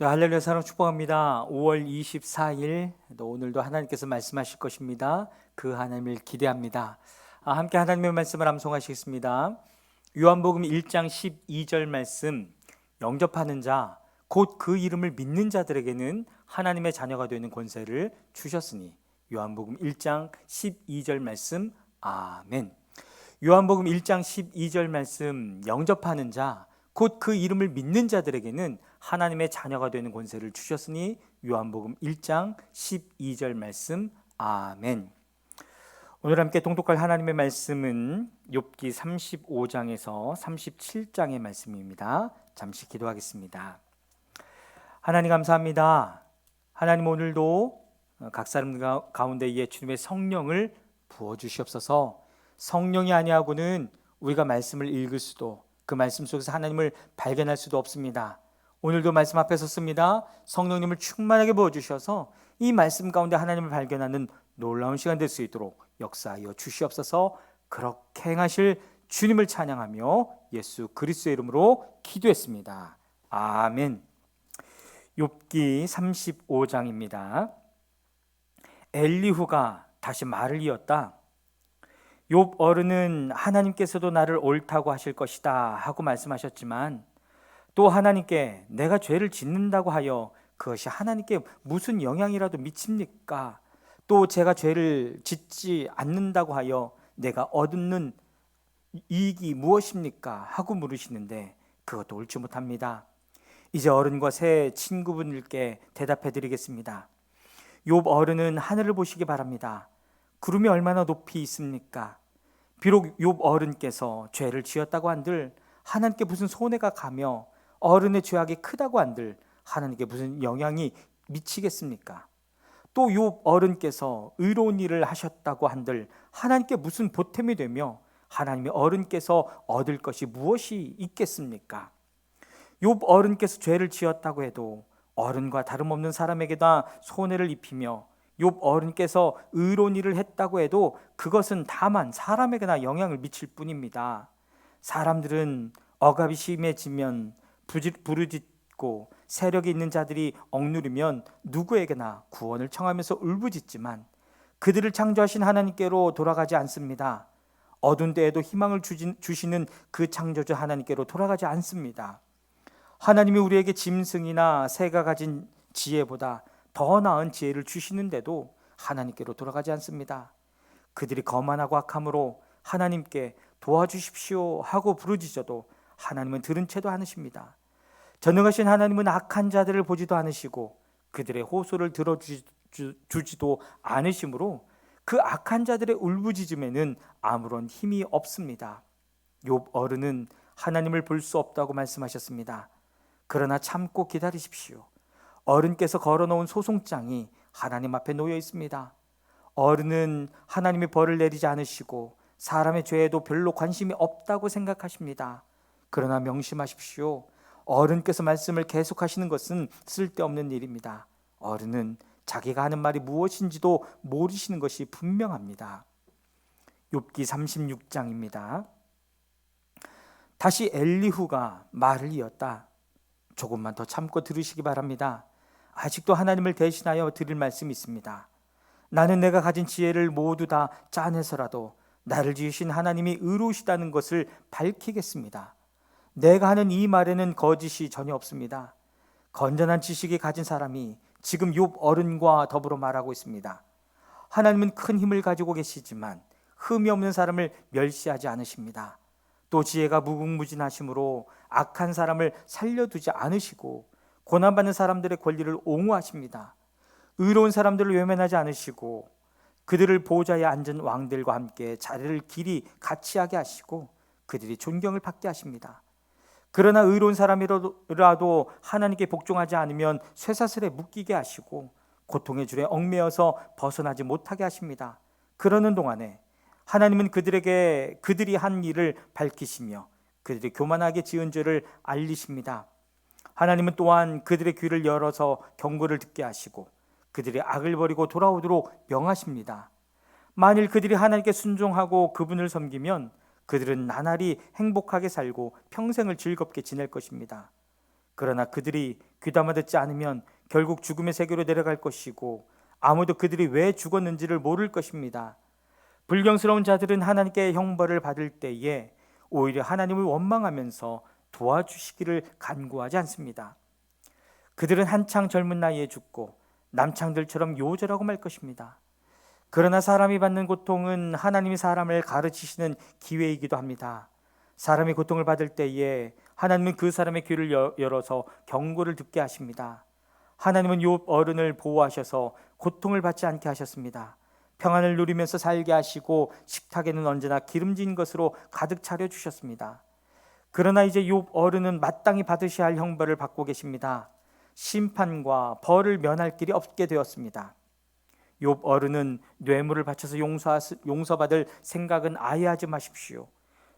네, 할렐루야 사랑 축복합니다. 5월 24일 또 오늘도 하나님께서 말씀하실 것입니다. 그 하나님을 기대합니다. 아, 함께 하나님의 말씀을 암송하시겠습니다. 요한복음 1장 12절 말씀 영접하는 자 곧 그 이름을 믿는 자들에게는 하나님의 자녀가 되는 권세를 주셨으니 요한복음 1장 12절 말씀 아멘. 요한복음 1장 12절 말씀 영접하는 자 곧 그 이름을 믿는 자들에게는 하나님의 자녀가 되는 권세를 주셨으니 요한복음 1장 12절 말씀 아멘. 오늘 함께 동독할 하나님의 말씀은 욥기 35장에서 37장의 말씀입니다. 잠시 기도하겠습니다. 하나님 감사합니다. 하나님 오늘도 각 사람 가운데에 주님의 성령을 부어 주시옵소서. 성령이 아니하고는 우리가 말씀을 읽을 수도 그 말씀 속에서 하나님을 발견할 수도 없습니다. 오늘도 말씀 앞에 섰습니다. 성령님을 충만하게 부어 주셔서 이 말씀 가운데 하나님을 발견하는 놀라운 시간 될 수 있도록 역사하여 주시옵소서. 그렇게 행하실 주님을 찬양하며 예수 그리스도의 이름으로 기도했습니다. 아멘. 욥기 35장입니다. 엘리후가 다시 말을 이었다. 욥 어른은 하나님께서도 나를 옳다고 하실 것이다 하고 말씀하셨지만 또 하나님께 내가 죄를 짓는다고 하여 그것이 하나님께 무슨 영향이라도 미칩니까? 또 제가 죄를 짓지 않는다고 하여 내가 얻는 이익이 무엇입니까? 하고 물으시는데 그것도 옳지 못합니다. 이제 어른과 새 친구분들께 대답해 드리겠습니다. 욥 어른은 하늘을 보시기 바랍니다. 구름이 얼마나 높이 있습니까? 비록 욥 어른께서 죄를 지었다고 한들 하나님께 무슨 손해가 가며 어른의 죄악이 크다고 한들 하나님께 무슨 영향이 미치겠습니까? 또욥 어른께서 의로운 일을 하셨다고 한들 하나님께 무슨 보탬이 되며 하나님의 어른께서 얻을 것이 무엇이 있겠습니까? 욥 어른께서 죄를 지었다고 해도 어른과 다름없는 사람에게다 손해를 입히며 욥 어른께서 의로운 일을 했다고 해도 그것은 다만 사람에게나 영향을 미칠 뿐입니다. 사람들은 억압이 심해지면 부르짖고 세력이 있는 자들이 억누르면 누구에게나 구원을 청하면서 울부짖지만 그들을 창조하신 하나님께로 돌아가지 않습니다. 어두운 때에도 희망을 주시는 그 창조주 하나님께로 돌아가지 않습니다. 하나님이 우리에게 짐승이나 새가 가진 지혜보다 더 나은 지혜를 주시는데도 하나님께로 돌아가지 않습니다. 그들이 거만하고 악함으로 하나님께 도와주십시오 하고 부르짖어도 하나님은 들은 채도 않으십니다. 전능하신 하나님은 악한 자들을 보지도 않으시고 그들의 호소를 들어주지도 않으시므로 그 악한 자들의 울부짖음에는 아무런 힘이 없습니다. 욥 어른은 하나님을 볼 수 없다고 말씀하셨습니다. 그러나 참고 기다리십시오. 어른께서 걸어놓은 소송장이 하나님 앞에 놓여 있습니다. 어른은 하나님의 벌을 내리지 않으시고 사람의 죄에도 별로 관심이 없다고 생각하십니다. 그러나 명심하십시오. 어른께서 말씀을 계속하시는 것은 쓸데없는 일입니다. 어른은 자기가 하는 말이 무엇인지도 모르시는 것이 분명합니다. 욥기 36장입니다. 다시 엘리후가 말을 이었다. 조금만 더 참고 들으시기 바랍니다. 아직도 하나님을 대신하여 드릴 말씀이 있습니다. 나는 내가 가진 지혜를 모두 다 짜내서라도 나를 지으신 하나님이 의로우시다는 것을 밝히겠습니다. 내가 하는 이 말에는 거짓이 전혀 없습니다. 건전한 지식이 가진 사람이 지금 욥 어른과 더불어 말하고 있습니다. 하나님은 큰 힘을 가지고 계시지만 흠이 없는 사람을 멸시하지 않으십니다. 또 지혜가 무궁무진하심으로 악한 사람을 살려두지 않으시고 고난받는 사람들의 권리를 옹호하십니다. 의로운 사람들을 외면하지 않으시고 그들을 보좌에 앉은 왕들과 함께 자리를 길이 같이 하게 하시고 그들이 존경을 받게 하십니다. 그러나 의로운 사람이라도 하나님께 복종하지 않으면 쇠사슬에 묶이게 하시고 고통의 줄에 얽매여서 벗어나지 못하게 하십니다. 그러는 동안에 하나님은 그들에게 그들이 한 일을 밝히시며 그들이 교만하게 지은 죄를 알리십니다. 하나님은 또한 그들의 귀를 열어서 경고를 듣게 하시고 그들이 악을 버리고 돌아오도록 명하십니다. 만일 그들이 하나님께 순종하고 그분을 섬기면 그들은 나날이 행복하게 살고 평생을 즐겁게 지낼 것입니다. 그러나 그들이 귀담아 듣지 않으면 결국 죽음의 세계로 내려갈 것이고 아무도 그들이 왜 죽었는지를 모를 것입니다. 불경스러운 자들은 하나님께 형벌을 받을 때에 오히려 하나님을 원망하면서 도와주시기를 간구하지 않습니다. 그들은 한창 젊은 나이에 죽고 남창들처럼 요절하고 말 것입니다. 그러나 사람이 받는 고통은 하나님이 사람을 가르치시는 기회이기도 합니다. 사람이 고통을 받을 때에 하나님은 그 사람의 귀를 여- 열어서 경고를 듣게 하십니다. 하나님은 욥 어른을 보호하셔서 고통을 받지 않게 하셨습니다. 평안을 누리면서 살게 하시고 식탁에는 언제나 기름진 것으로 가득 차려 주셨습니다. 그러나 이제 욥 어른은 마땅히 받으셔야 할 형벌을 받고 계십니다. 심판과 벌을 면할 길이 없게 되었습니다. 욥 어른은 뇌물을 바쳐서 용서 용서받을 생각은 아예 하지 마십시오.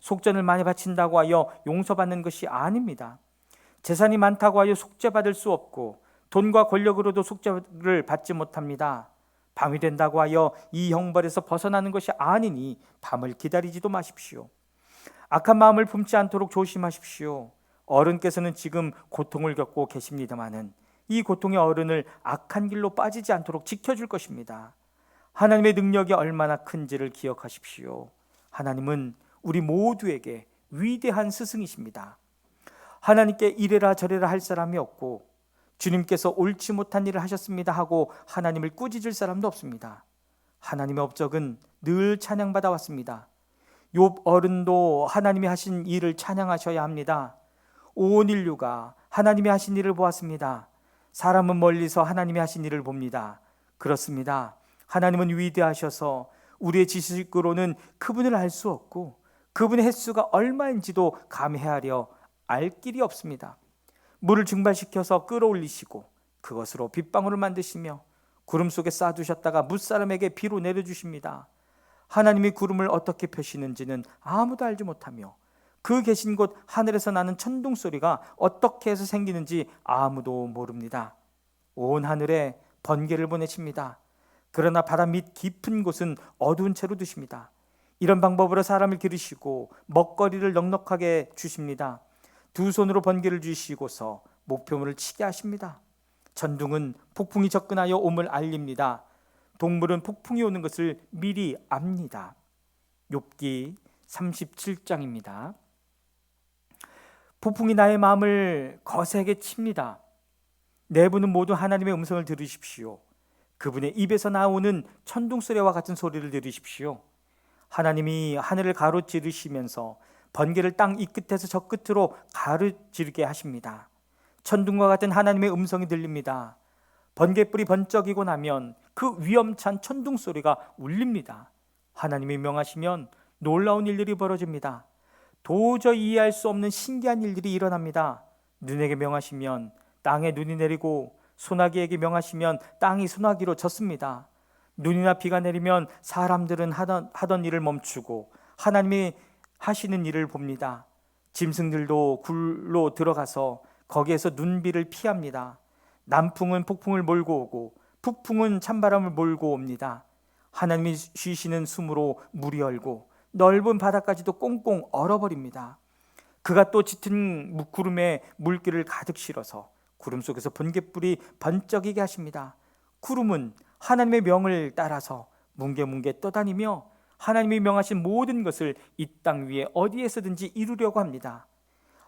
속전을 많이 바친다고 하여 용서받는 것이 아닙니다. 재산이 많다고 하여 속죄받을 수 없고 돈과 권력으로도 속죄를 받지 못합니다. 밤이 된다고 하여 이 형벌에서 벗어나는 것이 아니니 밤을 기다리지도 마십시오. 악한 마음을 품지 않도록 조심하십시오. 어른께서는 지금 고통을 겪고 계십니다마는 이 고통의 어른을 악한 길로 빠지지 않도록 지켜줄 것입니다. 하나님의 능력이 얼마나 큰지를 기억하십시오. 하나님은 우리 모두에게 위대한 스승이십니다. 하나님께 이래라 저래라 할 사람이 없고 주님께서 옳지 못한 일을 하셨습니다 하고 하나님을 꾸짖을 사람도 없습니다. 하나님의 업적은 늘 찬양받아 왔습니다. 욥 어른도 하나님이 하신 일을 찬양하셔야 합니다. 온 인류가 하나님이 하신 일을 보았습니다. 사람은 멀리서 하나님이 하신 일을 봅니다. 그렇습니다. 하나님은 위대하셔서 우리의 지식으로는 그분을 알 수 없고 그분의 횟수가 얼마인지도 감회하려 알 길이 없습니다. 물을 증발시켜서 끌어올리시고 그것으로 빗방울을 만드시며 구름 속에 쌓아두셨다가 무사람에게 비로 내려주십니다. 하나님이 구름을 어떻게 펴시는지는 아무도 알지 못하며 그 계신 곳 하늘에서 나는 천둥 소리가 어떻게 해서 생기는지 아무도 모릅니다. 온 하늘에 번개를 보내십니다. 그러나 바다 밑 깊은 곳은 어두운 채로 두십니다. 이런 방법으로 사람을 기르시고 먹거리를 넉넉하게 주십니다. 두 손으로 번개를 주시고서 목표물을 치게 하십니다. 전둥은 폭풍이 접근하여 옴을 알립니다. 동물은 폭풍이 오는 것을 미리 압니다. 욥기 37장입니다. 폭풍이 나의 마음을 거세게 칩니다. 내부는 모두 하나님의 음성을 들으십시오. 그분의 입에서 나오는 천둥 소리와 같은 소리를 들으십시오. 하나님이 하늘을 가로지르시면서 번개를 땅 이 끝에서 저 끝으로 가로지르게 하십니다. 천둥과 같은 하나님의 음성이 들립니다. 번개불이 번쩍이고 나면 그 위험찬 천둥 소리가 울립니다. 하나님이 명하시면 놀라운 일들이 벌어집니다. 도저히 이해할 수 없는 신기한 일들이 일어납니다. 눈에게 명하시면 땅에 눈이 내리고 소나기에게 명하시면 땅이 소나기로 젖습니다. 눈이나 비가 내리면 사람들은 하던, 하던 일을 멈추고 하나님이 하시는 일을 봅니다. 짐승들도 굴로 들어가서 거기에서 눈비를 피합니다. 남풍은 폭풍을 몰고 오고 북풍은 찬바람을 몰고 옵니다. 하나님이 쉬시는 숨으로 물이 얼고 넓은 바다까지도 꽁꽁 얼어버립니다. 그가 또 짙은 구름에 물기를 가득 실어서 구름 속에서 번개불이 번쩍이게 하십니다. 구름은 하나님의 명을 따라서 뭉게뭉게 떠다니며 하나님이 명하신 모든 것을 이 땅 위에 어디에서든지 이루려고 합니다.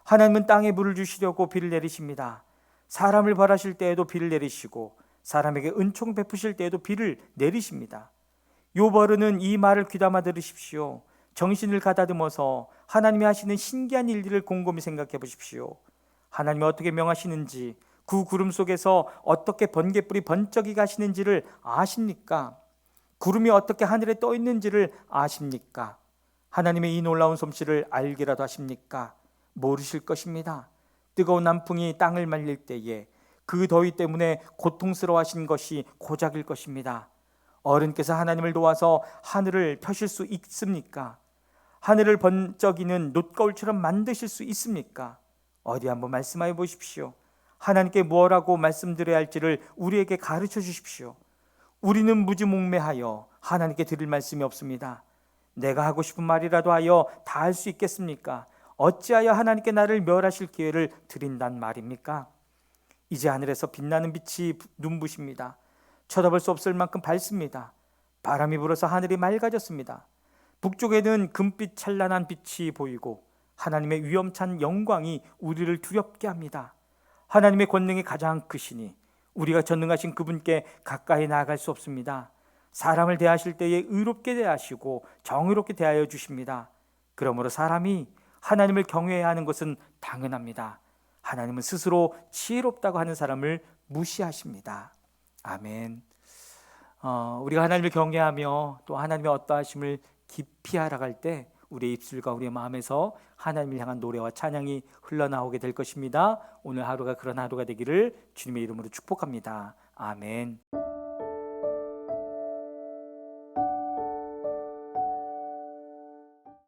하나님은 땅에 물을 주시려고 비를 내리십니다. 사람을 벌하실 때에도 비를 내리시고 사람에게 은총 베푸실 때에도 비를 내리십니다. 요버르는 이 말을 귀담아 들으십시오. 정신을 가다듬어서 하나님이 하시는 신기한 일들을 곰곰이 생각해 보십시오. 하나님이 어떻게 명하시는지 그 구름 속에서 어떻게 번개불이 번쩍이 가시는지를 아십니까? 구름이 어떻게 하늘에 떠 있는지를 아십니까? 하나님의 이 놀라운 솜씨를 알기라도 하십니까? 모르실 것입니다. 뜨거운 남풍이 땅을 말릴 때에 그 더위 때문에 고통스러워하신 것이 고작일 것입니다. 어른께서 하나님을 도와서 하늘을 펴실 수 있습니까? 하늘을 번쩍이는 놋거울처럼 만드실 수 있습니까? 어디 한번 말씀하여 보십시오. 하나님께 무엇라고 말씀드려야 할지를 우리에게 가르쳐 주십시오. 우리는 무지몽매하여 하나님께 드릴 말씀이 없습니다. 내가 하고 싶은 말이라도 하여 다 할 수 있겠습니까? 어찌하여 하나님께 나를 멸하실 기회를 드린단 말입니까? 이제 하늘에서 빛나는 빛이 눈부십니다. 쳐다볼 수 없을 만큼 밝습니다. 바람이 불어서 하늘이 맑아졌습니다. 북쪽에는 금빛 찬란한 빛이 보이고 하나님의 위엄찬 영광이 우리를 두렵게 합니다. 하나님의 권능이 가장 크시니 우리가 전능하신 그분께 가까이 나아갈 수 없습니다. 사람을 대하실 때에 의롭게 대하시고 정의롭게 대하여 주십니다. 그러므로 사람이 하나님을 경외해야 하는 것은 당연합니다. 하나님은 스스로 지혜롭다고 하는 사람을 무시하십니다. 아멘. 어, 우리가 하나님을 경외하며 또 하나님의 어떠하심을 깊이 알아갈 때 우리의 입술과 우리의 마음에서 하나님을 향한 노래와 찬양이 흘러나오게 될 것입니다. 오늘 하루가 그런 하루가 되기를 주님의 이름으로 축복합니다. 아멘.